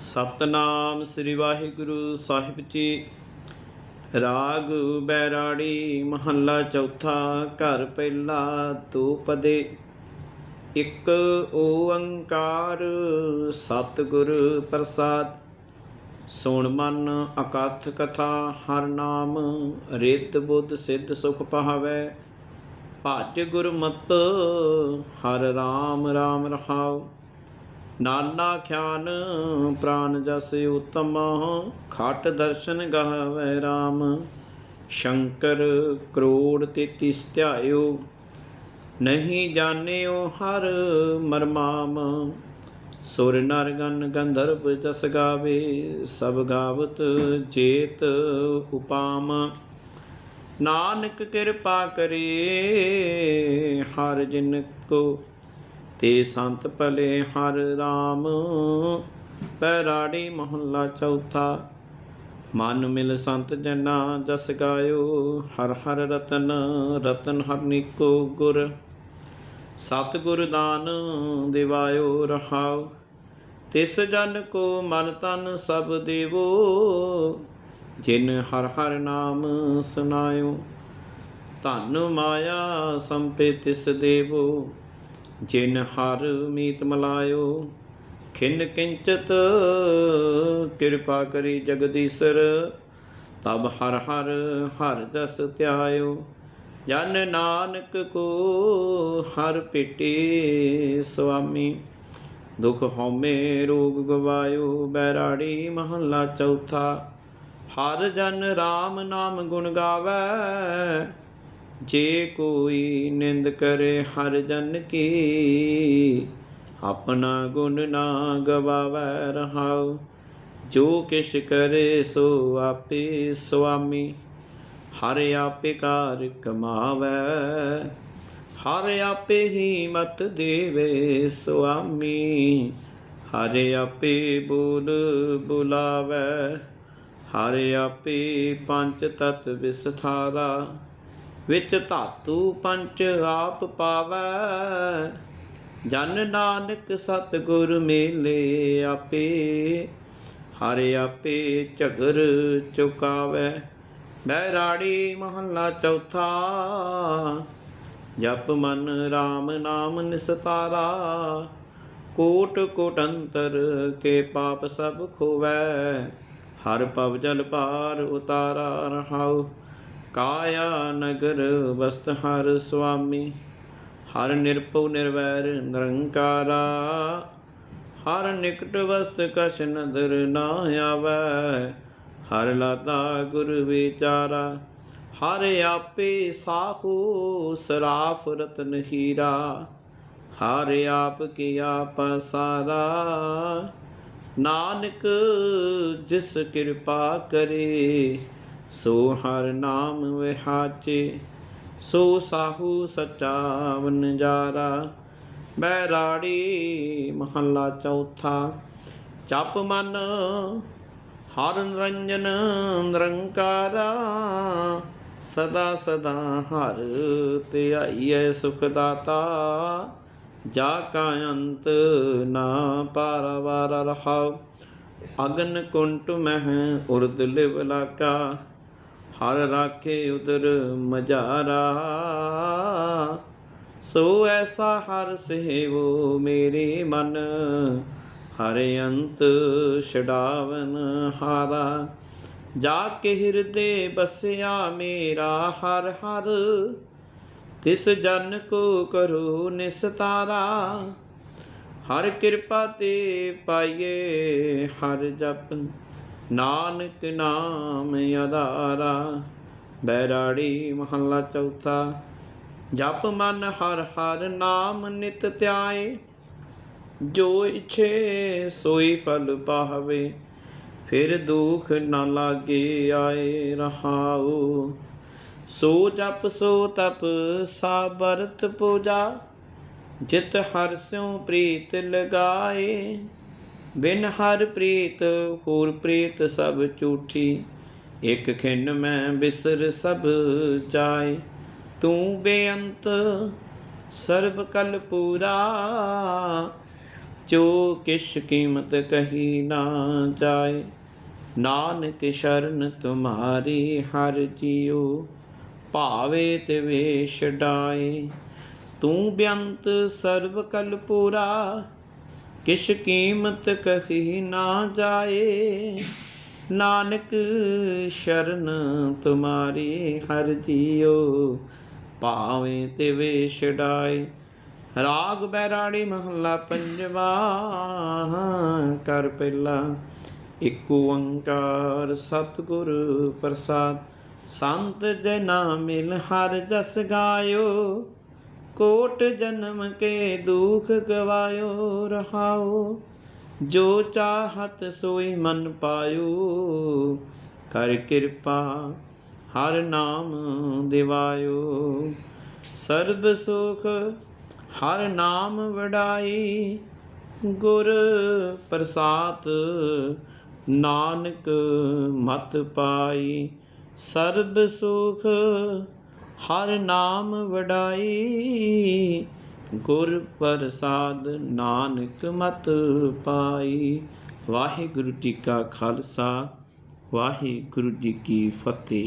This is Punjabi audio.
ਸਤਨਾਮ ਸ੍ਰੀ ਵਾਹਿਗੁਰੂ ਸਾਹਿਬ ਜੀ। ਰਾਗ ਬੈਰਾੜੀ ਮਹੱਲਾ ਚੌਥਾ, ਘਰ ਪਹਿਲਾ ਦੋ ਪਦੇ ਇੱਕ ਓੰਕਾਰ ਸਤਿਗੁਰ ਪ੍ਰਸਾਦ। ਸੁਣ ਮਨ ਅਕਥ ਕਥਾ, ਹਰ ਨਾਮ ਰਿਤ ਬੁੱਧ ਸਿੱਧ ਸੁਖ ਪਾਵੈ। ਭਜ ਗੁਰਮਤਿ, ਹਰ ਰਾਮ ਰਾਮ ਰਹਾਉ। ਨਾਨਾ ਖਿਆਨ ਪ੍ਰਾਨ ਜਸ ਉਤਮ ਖਟ ਦਰਸ਼ਨ ਗਾਵੇ RAM ਸ਼ੰਕਰ ਕਰੋੜ ਤੇਤੀ ਧਿਆਇਓ ਨਹੀਂ ਜਾਣਿਓ ਹਰ ਮਰਮਾਮ। ਸੁਰ ਨਰ ਗਨ ਗੰਧਰਵ ਜਸ ਗਾਵੇ, ਸਭ ਗਾਵਤ ਜੇਤ ਉਪਾਮ। ਨਾਨਕ ਕਿਰਪਾ ਕਰੇ, ਹਰ ਜਿਨ ਕੋ ਤੇ ਸੰਤ ਭਲੇ ਹਰ RAM ਪੈਰਾੜੀ ਮਹੱਲਾ ਚੌਥਾ, ਮਨ ਮਿਲ ਸੰਤ ਜਨਾ ਜਸ ਗਾਇਓ। ਹਰ ਹਰ ਰਤਨ ਰਤਨ ਹਰ ਨਿਕੋ ਗੁਰ। ਸਤ ਗੁਰ ਦਾਨ ਦਿਵਾਇਓ ਰਹਾਉ ਤਿਸ ਜਨ ਕੋ ਮਨ ਤਨ ਸਭ ਦੇਵੋ। ਜਿਨ ਹਰ ਹਰ ਨਾਮ ਸੁਨਾਇਓ ਧਨ ਮਾਇਆ ਸੰਪੇ ਤਿਸ ਦੇਵੋ। ਜਿਨ ਹਰ ਮੀਤ ਮਲਾਇਓ, ਖਿੰਨ ਕਿੰਚਤ, ਕਿਰਪਾ ਕਰੀ ਜਗਦੀਸ਼ਰ, ਤਬ ਹਰ ਹਰ ਹਰ ਜਸ ਧਿਆਇਓ। ਜਨ ਨਾਨਕ ਕੋ ਹਰ ਪਿਟੀ ਸੁਆਮੀ, ਦੁਖ ਹਉਮੈ ਰੋਗ ਗਵਾਇਓ, ਬੈਰਾੜੀ ਮਹੱਲਾ ਚੌਥਾ। ਹਰ ਜਨ RAM ਨਾਮ ਗੁਣ ਗਾਵੇ ਜੇ ਕੋਈ ਨਿੰਦ ਕਰੇ ਹਰ ਜਨ ਕੀ, ਆਪਣਾ ਗੁਣ ਨਾ ਗਵਾਵੈ ਰਹਾਉ। ਜੋ ਕਿਛ ਕਰੇ ਸੋ ਆਪੇ ਸੁਆਮੀ, ਹਰ ਆਪੇ ਕਾਰ ਕਮਾਵੈ। ਹਰ ਆਪੇ ਹੀ ਮਤ ਦੇਵੇ ਸੁਆਮੀ, ਹਰ ਆਪੇ ਬੋਲ ਬੁਲਾਵੈ। ਹਰ ਆਪੇ ਪੰਜ ਤਤ ਵਿਸਥਾਰਾ ਵਿੱਚ ਧਾਤੂ ਪੰਚ ਆਪ ਪਾਵੈ। ਜਨ ਨਾਨਕ ਸਤਿਗੁਰ ਮੇਲੇ ਆਪੇ, ਹਰ ਆਪੇ ਝਗਰ ਚੁਕਾਵੈ। ਬੈਰਾੜੀ ਮਹੱਲਾ ਚੌਥਾ, ਜਪ ਮਨ RAM ਨਾਮ ਨਿਸਤਾਰਾ। ਕੋਟ ਕੋਟ ਅੰਤਰ ਕੇ ਪਾਪ ਸਭ ਖੋਵੈ, ਹਰ ਪਵ ਜਲ ਪਾਰ ਉਤਾਰਾ ਰਹਾਉ। ਕਾਇਆ ਨਗਰ ਵਸਤ ਹਰ ਸੁਆਮੀ, ਹਰ ਨਿਰਭਉ ਨਿਰਵੈਰ ਨਿਰੰਕਾਰਾ, ਹਰ ਨਿਕਟ ਵਸਤ ਕਛ ਨਦਰ ਨਾ ਆਵੈ, ਹਰ ਲਾਤਾ ਗੁਰ ਵਿਚਾਰਾ, ਹਰ ਆਪੇ ਸਾਹੂ ਸਰਾਫ ਰਤਨ ਹੀਰਾ, ਹਰ ਆਪ ਕੀ ਆਪ ਸਾਰਾ ਨਾਨਕ ਜਿਸ ਕਿਰਪਾ ਕਰੇ ਸੋ ਹਰ ਨਾਮ ਵਿਹਾਚੇ ਸੋ ਸਾਹੂ ਸੱਚਾ ਵਨਜਾਰਾ ਬੈਰਾੜੀ ਮਹੱਲਾ ਚੌਥਾ, ਜਪ ਮਨ ਹਰ ਨਿਰੰਜਨ ਨਿਰੰਕਾਰਾ। ਸਦਾ ਸਦਾ ਹਰ ਧਿਆਈਐ ਸੁਖ ਦਾਤਾ ਜਾ ਕਾ ਅੰਤ ਨਾ ਪਾਰਵਾਰ ਰਹਾਉ। ਅਗਨ ਕੁੰਟ ਮਹਿ ਉਰਦ ਲਿਵ ਲਾਕਾ। ਹਰ ਰਾਖੇ ਉਦਰ ਮਜਾਰਾ। ਸੋ ਐਸਾ ਹਰ ਸੇਵੋ ਮੇਰੇ ਮਨ, ਹਰ ਅੰਤ ਛਡਾਵਨ ਹਾਰਾ। ਜਾ ਕੇ ਹਿਰਦੇ ਬਸਿਆ ਮੇਰਾ ਹਰ ਹਰ, ਤਿਸ ਜਨ ਕੋ ਕਰੋ ਨਿਸਤਾਰਾ ਹਰ ਕਿਰਪਾ ਤੇ ਪਾਈਏ ਹਰ ਜਪ ਨਾਨਕ ਨਾਮ ਅਧਾਰਾ, ਬੈਰਾੜੀ ਮਹੱਲਾ ਚੌਥਾ। ਜਪ ਮਨ ਹਰ ਹਰ ਨਾਮ ਨਿਤ ਧਿਆਏ, ਜੋ ਇਛੇ ਸੋਈ ਫਲ ਪਾਹਵੇ ਫਿਰ ਦੁਖ ਨਾ ਲਾਗੇ ਆਏ ਰਹਾਉ। ਸੋ ਜਪ ਸੋ ਤਪ ਸਾਬਰਤ ਪੂਜਾ, ਜਿਤ ਹਰ ਸਿਉ ਪ੍ਰੀਤ ਲਗਾਏ। ਬਿਨ ਹਰ ਪ੍ਰੀਤ ਹੋਰ ਪ੍ਰੀਤ ਸਭ ਝੂਠੀ। ਇਕ ਖਿੰਨ ਮੈਂ ਬਿਸਰ ਸਭ ਜਾਏ। ਤੂੰ ਬੇਅੰਤ ਸਰਬ ਕਲ ਪੂਰਾ, ਜੋ ਕਿਛ ਕੀਮਤ ਕਹੀ ਨਾ ਜਾਏ। ਨਾਨਕ ਸ਼ਰਨ ਤੁਮਾਰੀ ਹਰ ਜੀਉ, ਭਾਵੇ ਤੇ ਵੇਸ਼ ਡਾਏ। ਤੂੰ ਬਿਅੰਤ ਸਰਬ ਕਲ ਪੂਰਾ ਕਿਛ ਕੀਮਤ ਕਹੀ ਨਾ ਜਾਏ, ਨਾਨਕ ਸ਼ਰਨ ਤੁਮਾਰੀ ਹਰ ਜੀਓ, ਭਾਵੇਂ ਤੇ ਵੇਸ਼ ਡਾਏ। ਰਾਗ ਬੈਰਾੜੀ ਮਹੱਲਾ ਪੰਜਵਾ, ਕਰ ਪਹਿਲਾ ਇਕ ਓੰਕਾਰ ਸਤਿਗੁਰ ਪ੍ਰਸਾਦ। ਸੰਤ ਜਨਾ ਮਿਲ ਹਰ ਜਸ ਗਾਇਓ ਕੋਟ ਜਨਮ ਕੇ ਦੁਖ ਗਵਾਇਓ ਰਹਾਓ, ਜੋ ਚਾਹਤ ਸੋਈ ਮਨ ਪਾਇਓ। ਕਰ ਕਿਰਪਾ, ਹਰ ਨਾਮ ਦਿਵਾਇਓ। ਸਰਬ ਸੁਖ, ਹਰ ਨਾਮ ਵਡਾਈ। ਗੁਰ ਪ੍ਰਸਾਦ, ਨਾਨਕ ਮਤ ਪਾਈ। ਸਰਬ ਸੁਖ ਹਰ ਨਾਮ ਵਡਾਈ, ਗੁਰ ਪ੍ਰਸਾਦ ਨਾਨਕ ਮਤ ਪਾਈ। ਵਾਹਿਗੁਰੂ ਜੀ ਕਾ ਖਾਲਸਾ, ਵਾਹਿਗੁਰੂ ਜੀ ਕੀ ਫਤਿਹ।